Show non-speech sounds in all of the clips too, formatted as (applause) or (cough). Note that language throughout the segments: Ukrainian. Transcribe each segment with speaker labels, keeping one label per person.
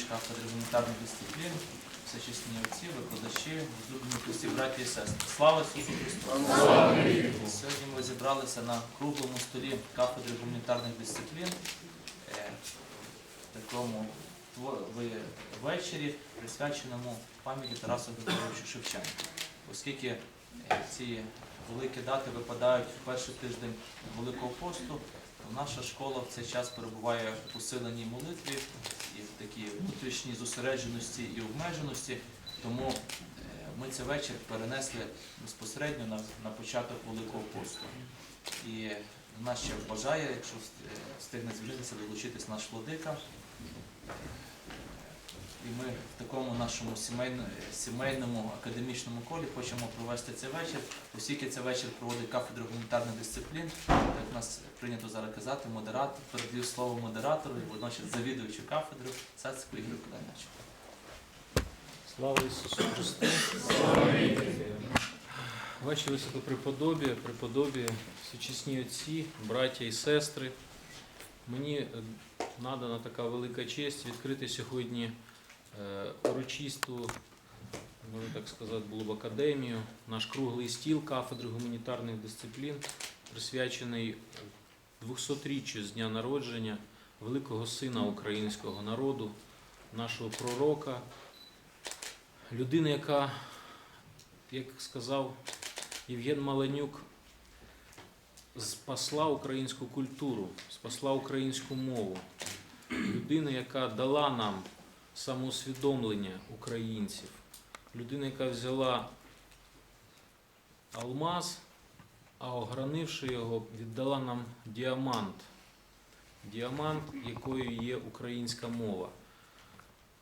Speaker 1: кафедри гуманітарних дисциплін, всечесні отці, викладачі, Христі, браті і сестри. Слава Ісусу Христу! Сьогодні ми зібралися на круглому столі кафедри гуманітарних дисциплін. в такому вечорі, присвяченому пам'яті Тарасу Григоровичу Шевченка. Оскільки е, ці великі дати випадають в перший тиждень Великого посту, наша школа в цей час перебуває в посиленій молитві і в такій внутрішній зосередженості і обмеженості. Тому е, ми цей вечір перенесли безпосередньо на, на початок Великого посту. І нас ще бажає, якщо е, встигне звільнитися, долучитись наш владика. І ми в такому нашому сімейно- сімейному академічному колі хочемо провести цей вечір. Оскільки цей вечір проводить кафедра гуманітарних дисциплін, як нас прийнято зараз казати, модератор, передаю слово модератору і водночас завідувачу кафедру Сацьку Ігорю Калиначу.
Speaker 2: Слава Ісусу Христу! Ваші високопреподобі, преподобі, всечесні отці, браття і сестри. Мені надана така велика честь відкрити сьогодні урочисту, можна так сказати, було б академію, наш круглий стіл кафедри гуманітарних дисциплін, присвячений 200-річчю з дня народження великого сина українського народу, нашого пророка, людина, яка, як сказав Євген Маленюк, спасла українську культуру, спасла українську мову. Людина, яка дала нам самоусвідомлення українців. Людина, яка взяла алмаз, а огранивши його, віддала нам діамант. Діамант, якою є українська мова.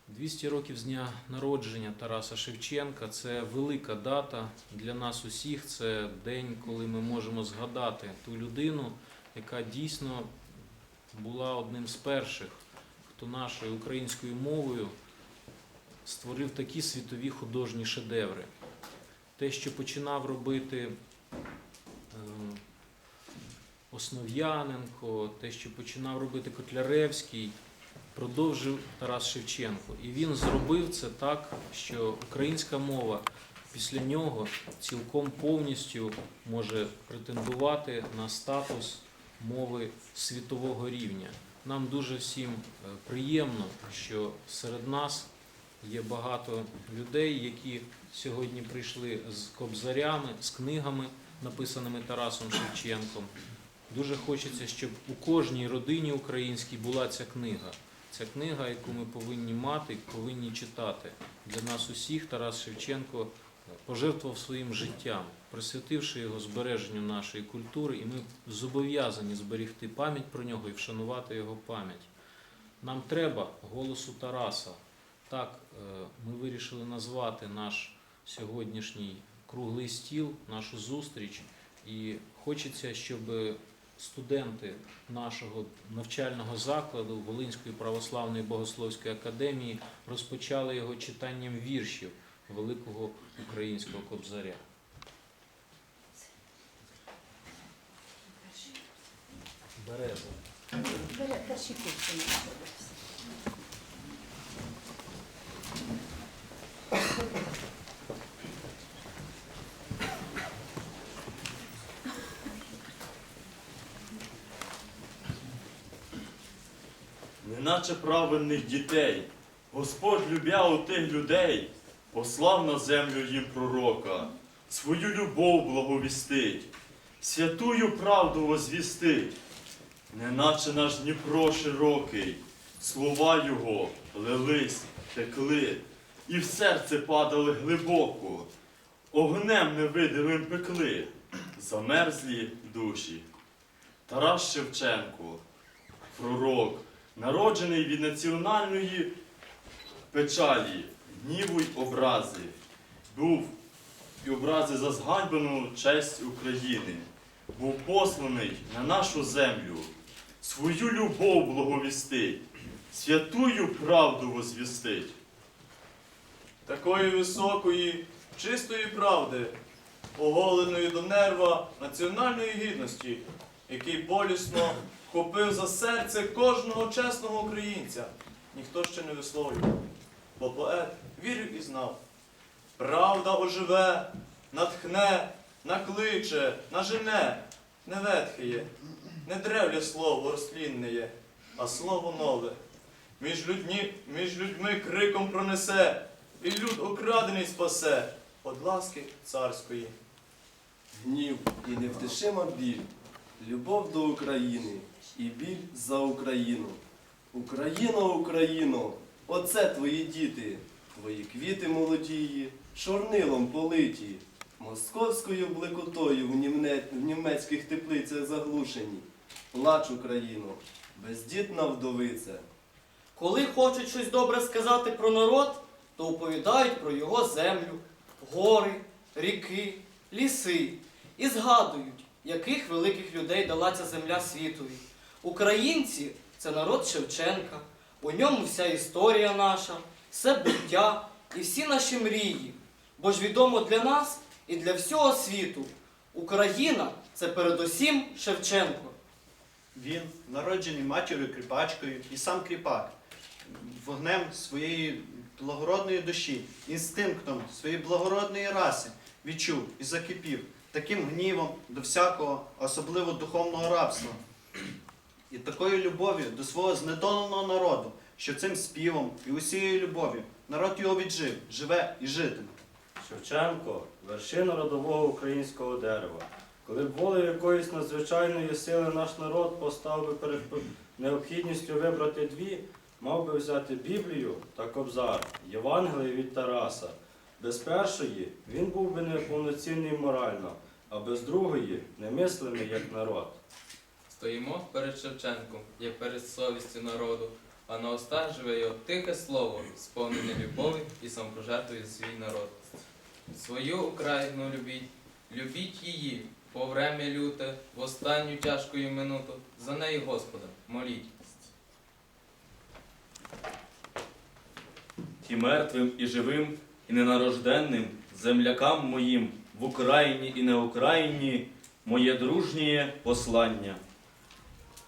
Speaker 2: 200 років з дня народження Тараса Шевченка це велика дата для нас усіх. Це день, коли ми можемо згадати ту людину, яка дійсно була одним з перших, хто нашою українською мовою створив такі світові художні шедеври. Те, що починав робити е, Основ'яненко, те, що починав робити Котляревський, продовжив Тарас Шевченко. І він зробив це так, що українська мова після нього цілком повністю може претендувати на статус мови світового рівня. Нам дуже всім е, приємно, що серед нас є багато людей, які сьогодні прийшли з кобзарями, з книгами, написаними Тарасом Шевченком. Дуже хочеться, щоб у кожній родині українській була ця книга. Ця книга, яку ми повинні мати, повинні читати. Для нас усіх Тарас Шевченко пожертвував своїм життям, присвятивши його збереженню нашої культури, і ми зобов'язані зберегти пам'ять про нього і вшанувати його пам'ять. Нам треба голосу Тараса. Так е, ми вирішили назвати наш сьогоднішній круглий стіл, нашу зустріч. І хочеться, щоб студенти нашого навчального закладу Волинської православної богословської академії розпочали його читанням віршів великого українського кобзаря. Береза.
Speaker 3: Бере- Перші курси не знаходився.
Speaker 4: неначе праведних дітей. Господь любя у тих людей, послав на землю їм пророка, свою любов благовістить, святую правду возвістить, неначе наш Дніпро широкий, слова його лились, текли, і в серце падали глибоко, огнем невидимим пекли, замерзлі душі. Тарас Шевченко, пророк, народжений від національної печалі, гніву й образи, був і образи за зганьбану честь України, був посланий на нашу землю, свою любов благовістить, святую правду возвістить.
Speaker 5: такої високої, чистої правди, оголеної до нерва національної гідності, який болісно вхопив за серце кожного чесного українця, ніхто ще не висловлював, бо поет вірив і знав. Правда оживе, натхне, накличе, нажене, не ветхеє, не древлє слово рослінне а слово нове. Між людьми, між людьми криком пронесе, і люд окрадений спасе од ласки царської.
Speaker 6: Гнів і невтишима біль, любов до України і біль за Україну. Україно, Україно, оце твої діти, твої квіти молодії, чорнилом политі, московською блекотою в, німне- в німецьких теплицях заглушені. Плач, Україно, бездітна вдовиця.
Speaker 7: Коли хочуть щось добре сказати про народ, то оповідають про його землю, гори, ріки, ліси і згадують, яких великих людей дала ця земля світові. Українці це народ Шевченка, у ньому вся історія наша, все буття і всі наші мрії. Бо ж відомо для нас і для всього світу. Україна це передусім Шевченко.
Speaker 8: Він народжений матір'ю кріпачкою і сам кріпак, вогнем своєї благородної душі, інстинктом своєї благородної раси відчув і закипів таким гнівом до всякого, особливо духовного рабства. І такою любов'ю до свого знедоленого народу, що цим співом і усією любов'ю народ його віджив, живе і житиме.
Speaker 9: Шевченко вершина родового українського дерева. Коли б волею якоїсь надзвичайної сили наш народ постав би перед необхідністю вибрати дві, мав би взяти Біблію та Кобзар, Євангеліє від Тараса. Без першої він був би неповноцінний морально, а без другої немислимий як народ.
Speaker 10: Стоїмо перед Шевченком, як перед совістю народу, а на устах живе його тихе слово, сповнене любові і самопожертвує свій народ. Свою Україну любіть, любіть її, по врем'я люте, в останню тяжку її минуту, за неї Господа, моліть.
Speaker 4: І мертвим, і живим, і ненарожденним, землякам моїм в Україні і не Україні моє дружнє послання.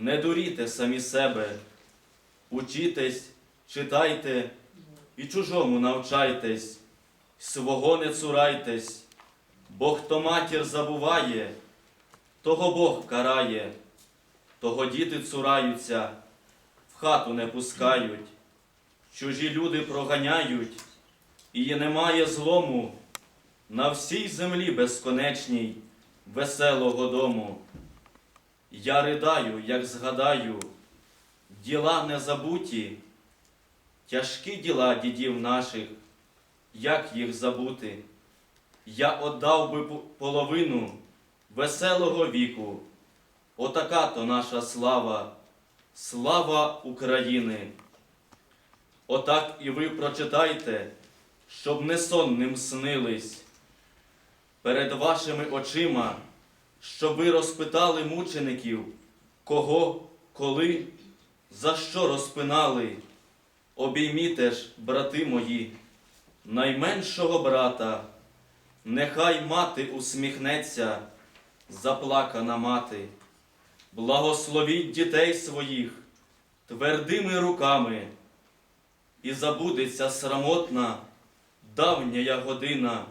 Speaker 4: Не дуріте самі себе, учітесь, читайте і чужому навчайтесь, свого не цурайтесь, бо хто матір забуває, того Бог карає, того діти цураються, в хату не пускають. Чужі люди проганяють, і немає злому на всій землі безконечній, веселого дому. Я ридаю, як згадаю, діла незабуті, тяжкі діла дідів наших, як їх забути. Я отдав би половину веселого віку. Отака то наша слава, слава України. Отак і ви прочитайте, щоб не сонним снились. Перед вашими очима, щоб ви розпитали мучеників, кого, коли, за що розпинали. Обійміте ж, брати мої, найменшого брата, нехай мати усміхнеться, заплакана мати. Благословіть дітей своїх твердими руками і забудеться срамотна давня година,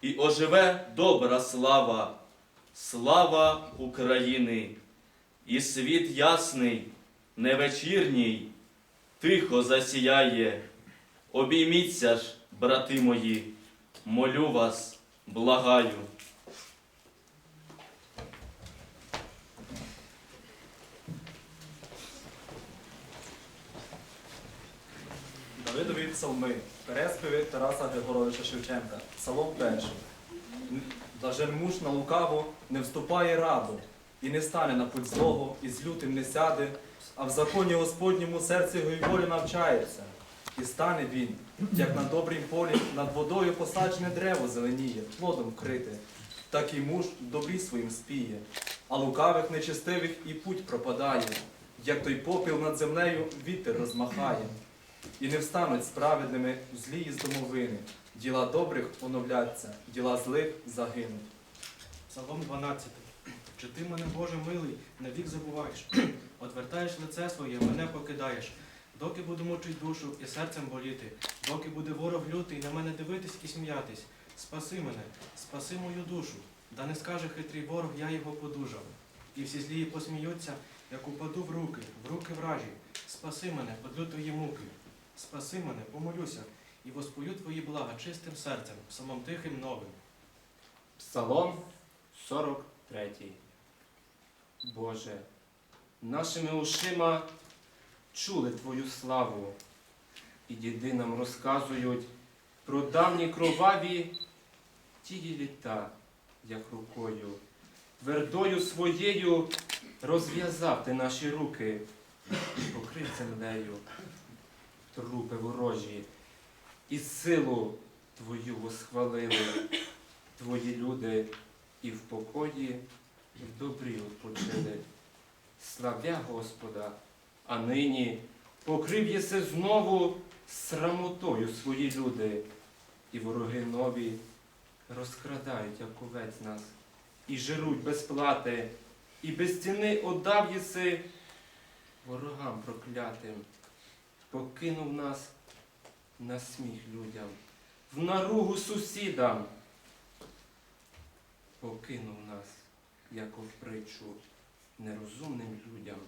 Speaker 4: і оживе добра слава, слава України, і світ ясний, не вечірній, тихо засіяє. Обійміться ж, брати мої, молю вас, благаю.
Speaker 11: Давидові псалми, переспіви Тараса Григоровича Шевченка, Псалом перший. Блажен муж на лукаво не вступає раду, і не стане на путь злого, і з лютим не сяде, а в законі Господньому серце його й волі навчається. І стане він, як на добрім полі, над водою посаджене дерево зеленіє, плодом вкрите. Так і муж в добрі своїм спіє, а лукавих нечестивих і путь пропадає, як той попіл над землею вітер розмахає. І не встануть справедними в злії з домовини. Діла добрих оновляться, діла злих загинуть.
Speaker 12: Псалом 12. Чи ти мене, Боже милий, навік забуваєш? (clears throat) Отвертаєш лице своє, мене покидаєш. Доки буду мучить душу і серцем боліти, доки буде ворог лютий на мене дивитись і сміятись. Спаси мене, спаси мою душу. Да не скаже хитрий ворог, я його подужав. І всі злії посміються, як упаду в руки, в руки вражі. Спаси мене, од лютої муки. Спаси мене, помолюся, і воспою твої блага чистим серцем, псалмом тихим новим.
Speaker 13: Псалом 43. Боже, нашими ушима чули Твою славу, і діди нам розказують про давні кроваві тії літа, як рукою, твердою своєю розв'язав ти наші руки, покрив землею, трупи ворожі, і силу Твою восхвалили. Твої люди і в покої, і в добрі відпочили. Славя Господа, а нині покрив єси знову срамотою свої люди, і вороги нові розкрадають, як овець нас, і жируть без плати, і без ціни отдав єси ворогам проклятим, покинув нас на сміх людям, в наругу сусідам покинув нас, як притчу, нерозумним людям.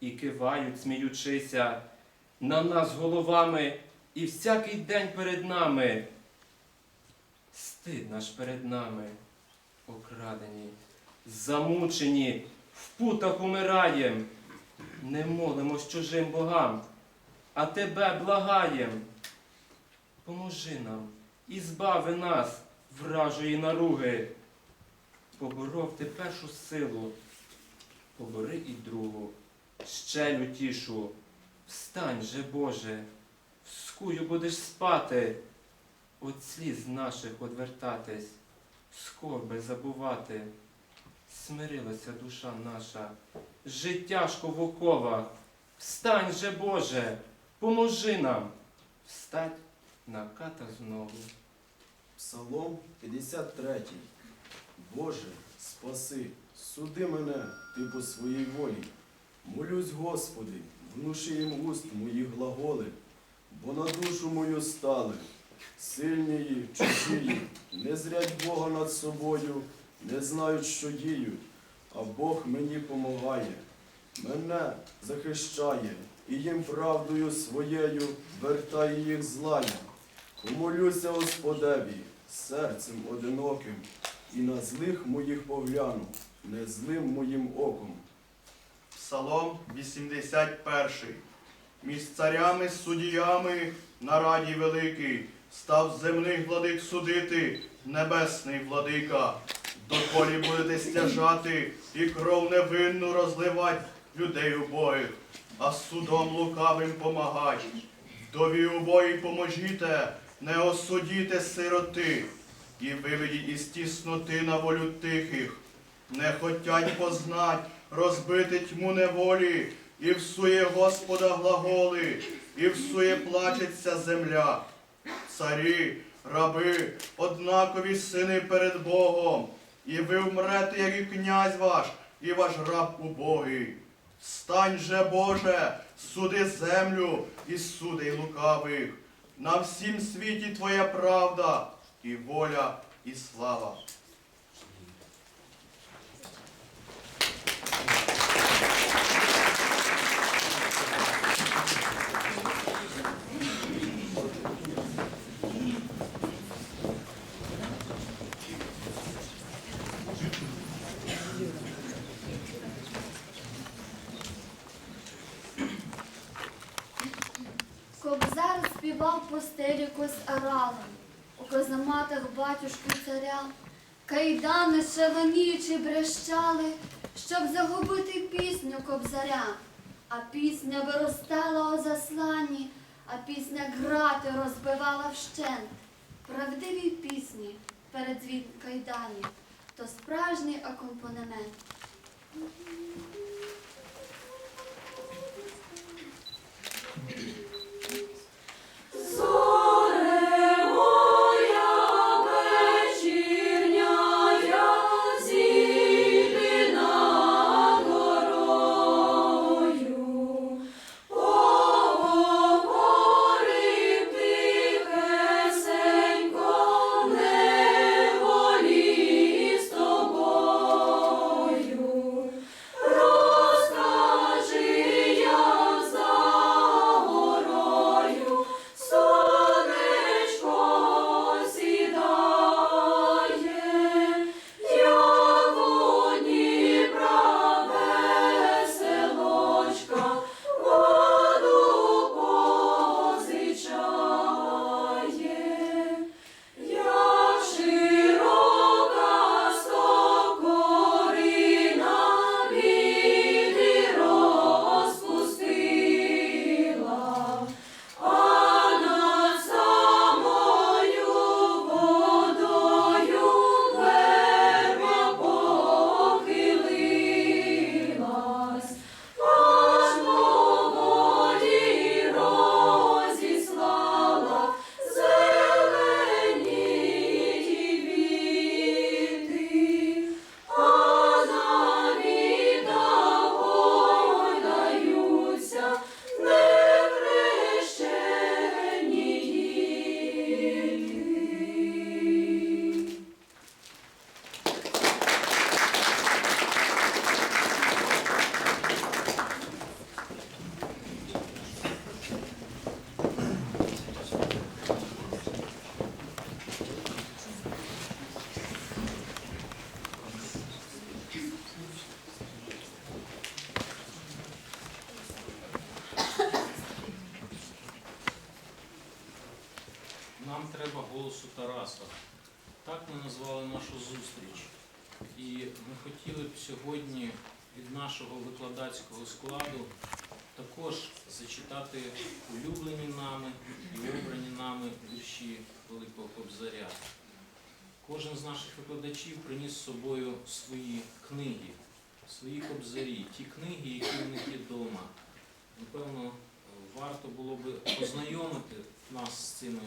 Speaker 13: І кивають, сміючися, на нас головами і всякий день перед нами. Стид наш перед нами, окрадені, замучені, в путах умираєм, не молимось чужим богам, а тебе благаєм. Поможи нам і збави нас вражої наруги. Поборов ти першу силу, побори і другу, ще лютішу. Встань же, Боже, в скую будеш спати, от сліз наших одвертатись, скорби забувати. Смирилася душа наша, життяшко в оковах. Встань же, Боже, поможи нам встать на ката знову.
Speaker 6: Псалом 53. Боже, спаси, суди мене, ти по своїй волі. Молюсь, Господи, внуши їм уст моїх глаголи, бо на душу мою стали, сильнії, чужії, не зрять Бога над собою, не знають, що діють, а Бог мені помагає, мене захищає, і їм правдою своєю вертає їх злая. Помолюся Господеві серцем одиноким, і на злих моїх погляну, не злим моїм оком.
Speaker 14: Псалом 81. Між царями, суддями на раді великий, став земних владик судити, небесний владика. Доколі будете стяжати і кров невинну розливать людей убогих, а судом лукавим помагать. Вдові убої поможіте, не осудіте сироти, і виведіть із тісноти на волю тихих. Не хотять познать, розбити тьму неволі, і всує Господа глаголи, і всує плачеться земля. Царі, раби, однакові сини перед Богом, і ви вмрете, як і князь ваш, і ваш раб убогий. Стань же, Боже, суди землю і суди лукавих. На всім світі Твоя правда, і воля, і слава.
Speaker 15: Кобзар співав по стелі оралом, у козаматах батюшки царя, кайдани шаленіючи брещали, щоб загубити пісню кобзаря. А пісня виростала у засланні, а пісня грати розбивала вщент. Правдиві пісні перед звін кайданів, то справжній акомпанемент.
Speaker 2: Викладацького складу також зачитати улюблені нами і обрані нами вірші Великого Кобзаря. Кожен з наших викладачів приніс з собою свої книги, свої кобзарі, ті книги, які в них є вдома. Напевно, варто було би познайомити нас з цими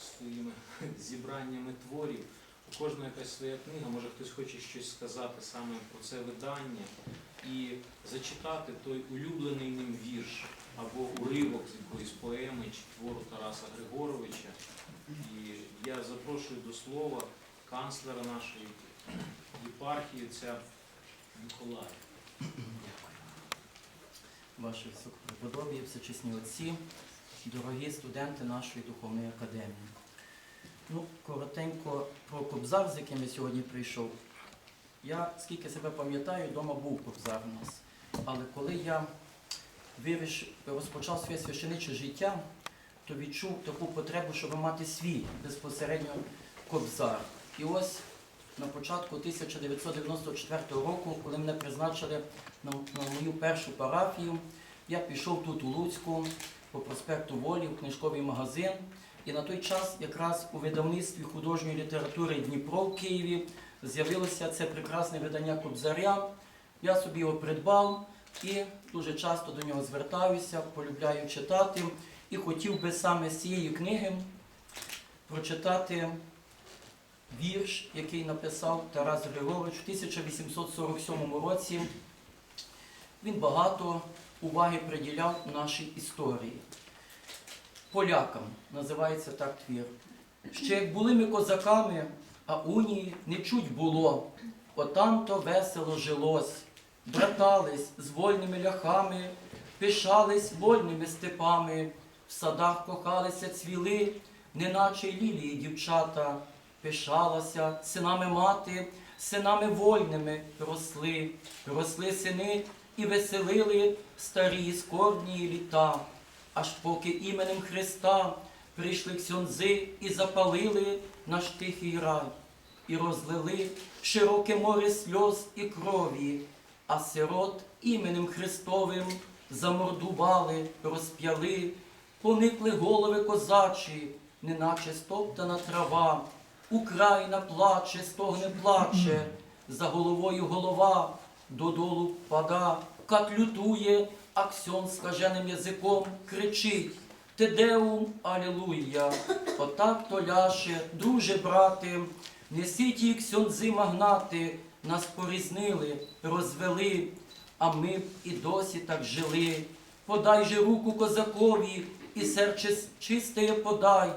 Speaker 2: своїми зібраннями творів. У кожного якась своя книга, може хтось хоче щось сказати саме про це видання і зачитати той улюблений ним вірш або уривок з якоїсь поеми чи твору Тараса Григоровича. І я запрошую до слова канцлера нашої єпархії, отця Миколая.
Speaker 16: Ваше високопреподобі, всечесні отці, дорогі студенти нашої духовної академії. Ну, коротенько про кобзар, з яким я сьогодні прийшов. Я, скільки себе пам'ятаю, вдома був кобзар у нас. Але коли я виріш, розпочав своє священиче життя, то відчув таку потребу, щоб мати свій безпосередньо кобзар. І ось на початку 1994 року, коли мене призначили на, на мою першу парафію, я пішов тут у Луцьку по проспекту Волі в книжковий магазин. І на той час якраз у видавництві художньої літератури Дніпро в Києві з'явилося це прекрасне видання Кобзаря. Я собі його придбав і дуже часто до нього звертаюся, полюбляю читати. І хотів би саме з цієї книги прочитати вірш, який написав Тарас Григорович в 1847 році. Він багато уваги приділяв нашій історії. Полякам називається так твір. Ще як були ми козаками, а унії не чуть було, отам то весело жилось, братались з вольними ляхами, пишались вольними степами, в садах кохалися цвіли, неначе лілії дівчата, пишалася синами мати, синами вольними росли, росли сини і веселили старі скорбні літа. аж поки іменем Христа прийшли ксьонзи і запалили наш тихий рай, і розлили широке море сльоз і крові, а сирот іменем Христовим замордували, розп'яли, поникли голови козачі, неначе стоптана трава. Україна плаче, стогне плаче, за головою голова додолу пада, кат лютує, аксьон скаженим язиком кричить. Тедеум, алілуя, отак то ляше, друже брате, несіть їх ксьонзи магнати, нас порізнили, розвели, а ми б і досі так жили. Подай же руку козакові, і серце чистеє подай,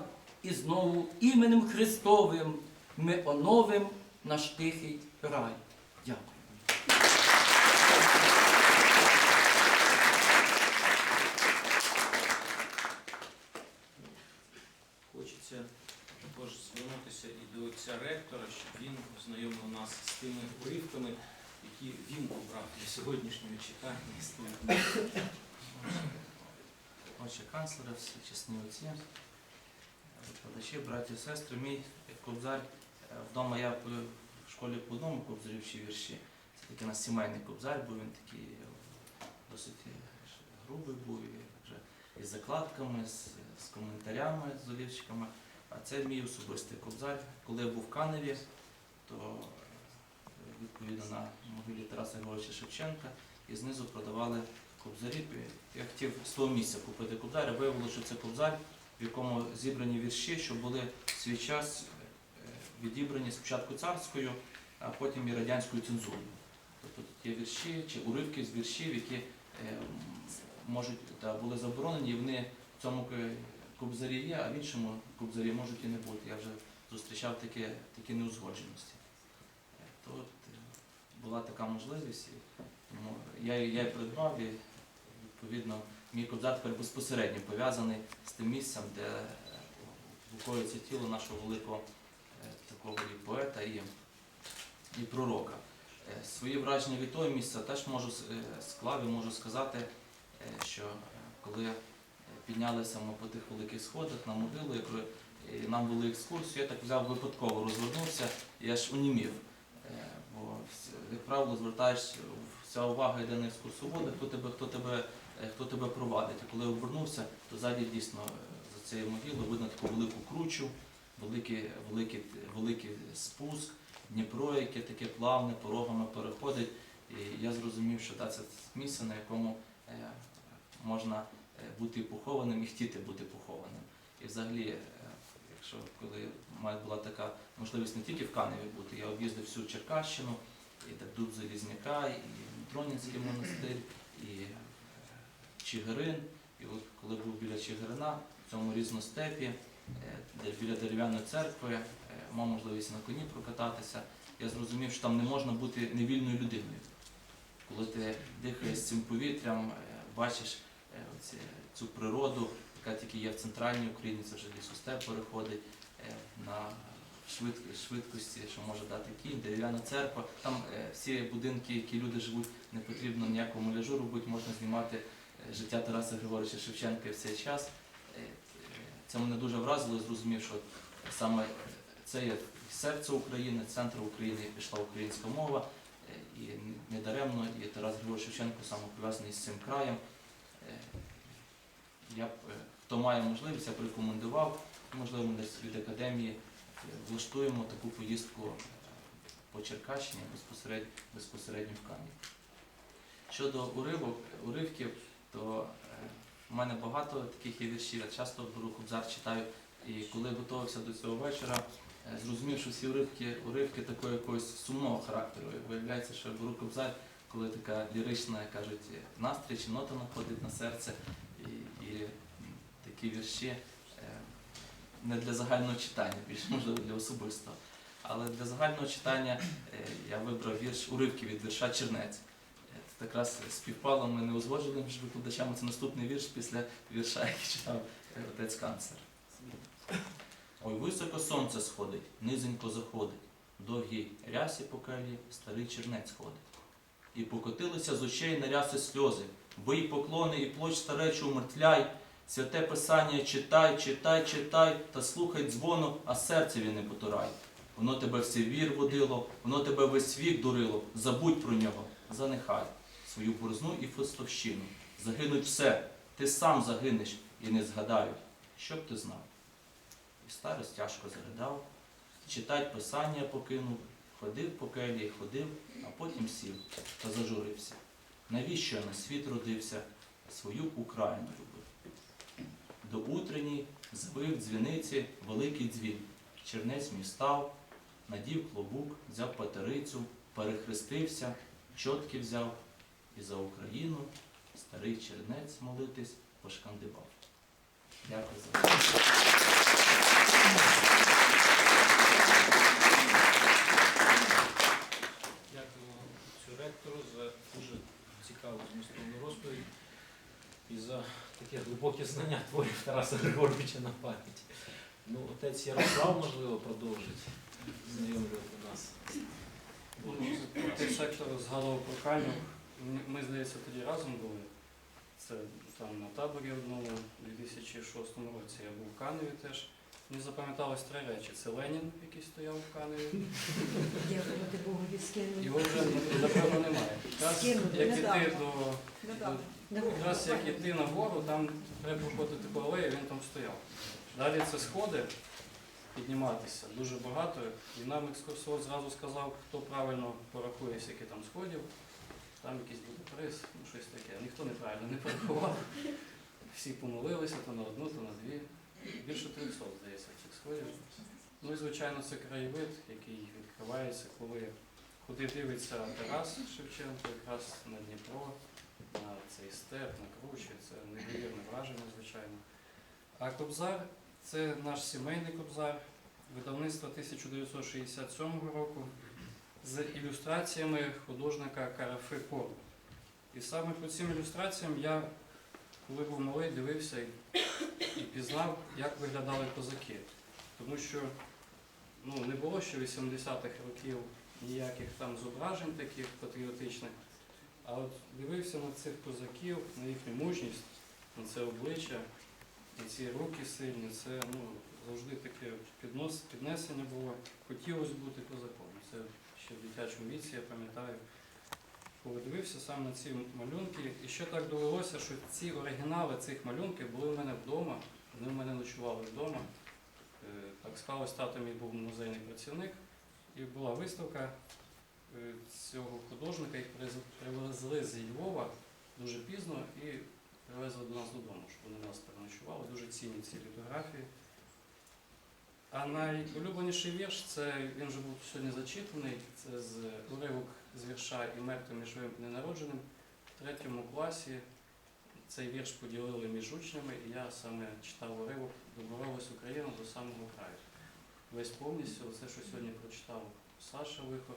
Speaker 16: і знову іменем Христовим ми оновим наш тихий рай. Дякую.
Speaker 2: Хочеться також звернутися і до отця ректора, щоб він ознайомив нас з тими уривками, які він обрав для сьогоднішнього читання і слухання.
Speaker 1: Отче канцлера, всі чесні отці, викладачі, браті, сестри, мій кобзар. е, Вдома я в школі по одному кобзарю вірші. Це такий у сімейний кобзар, був він такий е, досить е, грубий був, вже із закладками, з, з коментарями, з олівчиками. А це мій особистий кобзар. Коли я був в Каневі, то е, відповідно на могилі Тараса Григоровича Шевченка і знизу продавали кобзарі. Я хотів з того місця купити кобзар, а виявилося, що це кобзар, в якому зібрані вірші, що були в свій час е, відібрані спочатку царською, а потім і радянською цензурою. Тобто є вірші чи уривки з віршів, які е, можуть та, були заборонені, і вони в цьому кобзарі є, а в іншому кобзарі можуть і не бути. Я вже зустрічав такі, такі неузгодженості. То от, е, була така можливість. і тому Я, її- я її придбав і відповідно мій кобзар тепер безпосередньо пов'язаний з тим місцем, де е, тіло нашого великого е, такого і поета і, і пророка. Е, Свої враження від того місця теж можу с- склав і можу сказати, що коли піднялися ми по тих великих сходах на могилу, яку і нам вели екскурсію, я так взяв випадково, розвернувся і аж унімів. Е, як правило, звертаєш вся увага йде на екскурсовода, хто тебе, хто тебе, е, хто тебе провадить. І коли обернувся, то ззаді дійсно е, за цією могилою видно таку велику кручу, великий, великий, великий спуск, Дніпро, яке таке плавне, порогами переходить. І я зрозумів, що та, це місце, на якому е, можна е, бути похованим і хотіти бути похованим. І взагалі, е, якщо коли була така можливість не тільки в Каневі бути, я об'їздив всю Черкащину, і так Дуб Залізняка, і Тронінський монастир, і е, Чигирин. І от коли був біля Чигирина, в цьому різностепі, е, де біля дерев'яної церкви, е, мав можливість на коні прокататися, я зрозумів, що там не можна бути невільною людиною. Коли ти дихаєш цим повітрям, бачиш цю природу, яка тільки є в центральній Україні, це вже лісостеп переходить на швидкості, що може дати кінь, дерев'яна церква. Там е, всі будинки, які люди живуть, не потрібно ніякого муляжу робити, можна знімати е, життя Тараса Григоровича Шевченка в цей час. Е, Це мене дуже вразило, зрозумів, що саме це є серце України, центр України, пішла українська мова. І недаремно і Тарас Григорович Шевченко саме пов'язаний з цим краєм. Я хто має можливість, я б можливо, десь від академії влаштуємо таку поїздку по Черкащині безпосередньо, безпосередньо в Кам'янь. Щодо уривок, уривків, то е, в мене багато таких є віршів. Я часто беру кобзар, читаю. І коли готувався до цього вечора, е, зрозумів, що всі уривки, уривки такого якогось сумного характеру. І Виявляється, що я беру кобзар, коли така лірична, кажуть, настрій чи нота находить на серце. І, і такі вірші не для загального читання, більше можливо для особистого. Але для загального читання е, я вибрав вірш уривки від вірша Чернець. Е, Це якраз співпало, ми не узгоджили між викладачами. Це наступний вірш після вірша, який читав е, отець канцлер. Ой, високо сонце сходить, низенько заходить, довгій рясі по калі старий чернець ходить. І покотилися з очей на ряси сльози, бий поклони і плоч старечу умертвляй, Святе Писання читай, читай, читай, та слухай дзвону, а серцеві не потурай. Воно тебе в вір водило, воно тебе весь вік дурило. Забудь про нього, занехай свою борзну і фостовщину. Загинуть все, ти сам загинеш і не згадають, що б ти знав. І старость тяжко заридав, читать писання покинув, ходив по келії, ходив, а потім сів та зажурився. Навіщо я на світ родився, свою Україну любив. До утренній звив дзвіниці великий дзвін. Чернець мій став, надів клобук, взяв патерицю, перехрестився, чотки взяв і за Україну старий чернець молитись пошкандибав. Дякую за увагу.
Speaker 2: Дякую ректору за дуже цікаву змістовну розповідь і за таке глибоке знання творів Тараса Григоровича на пам'ять. Ну, отець Ярослав, можливо, продовжить знайомлювати нас.
Speaker 17: Ну, Цей сектор згадував про Каню. Ми- здається, тоді разом були. Це там на таборі одному у 2006 році я був в Каневі теж. Мені запам'яталось три речі. Це Ленін, який стояв в Каневі.
Speaker 3: Дякувати Богу, скинули.
Speaker 17: Його вже напевно немає. Якраз як іти до, до якраз як іти нагору, там треба проходити по він там стояв. Далі це сходи підніматися дуже багато. І нам екскурсовод зразу сказав, хто правильно порахує, скільки там сходів. Там якийсь буде приз, ну щось таке. Ніхто неправильно не порахував. Всі помолилися то на одну, то на дві. Більше 300, здається, цих сходів. Ну і звичайно, це краєвид, який відкривається, коли куди дивиться Тарас Шевченко, якраз на Дніпро, на цей степ, на кручі. Це неймовірне враження, звичайно. А Кобзар це наш сімейний Кобзар, видавництва 1967 року з ілюстраціями художника Карафи Кору. І саме по цим ілюстраціям я, коли був малий, дивився і, пізнав, як виглядали козаки. Тому що ну, не було ще 80-х років ніяких там зображень таких патріотичних. А от дивився на цих козаків, на їхню мужність, на це обличчя, на ці руки сильні, це ну, завжди таке піднос, піднесення було. Хотілося бути козаком. Це ще в дитячому віці, я пам'ятаю, коли дивився саме на ці малюнки. І ще так довелося, що ці оригінали цих малюнків були в мене вдома, вони в мене ночували вдома. Е, Так склалось, тато мій був музейний працівник, і була виставка цього художника, їх привезли з Львова дуже пізно і привезли до нас додому, щоб вони нас переночували. Дуже цінні ці літографії. А найулюбленіший вірш це він вже був сьогодні зачитаний. Це з уривок з вірша і мертвим між живим ненародженим. В третьому класі цей вірш поділили між учнями, і я саме читав уривок Доборолась Україна до самого краю. Весь повністю, все, що сьогодні прочитав Саша Вихор,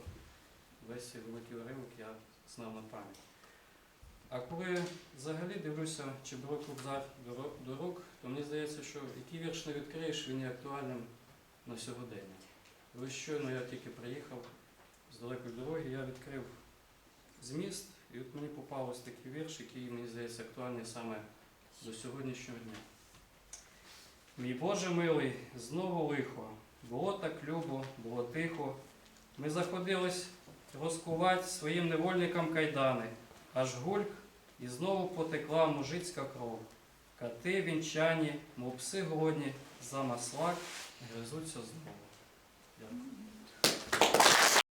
Speaker 17: весь великий уривок я знав на пам'ять. А коли взагалі дивлюся, чи беру Кобзар до рук, то мені здається, що який вірш не відкриєш, він є актуальним на сьогодення. Ви щойно я тільки приїхав з далекої дороги, я відкрив зміст, і от мені попався такий вірш, який мені здається актуальний саме до сьогоднішнього дня. Мій Боже милий, знову лихо, було так любо, було тихо. Ми заходились розкувати своїм невольникам кайдани, аж гульк, і знову потекла мужицька кров. Кати вінчані, мов пси голодні, за маслак гризуться знову. Дякую.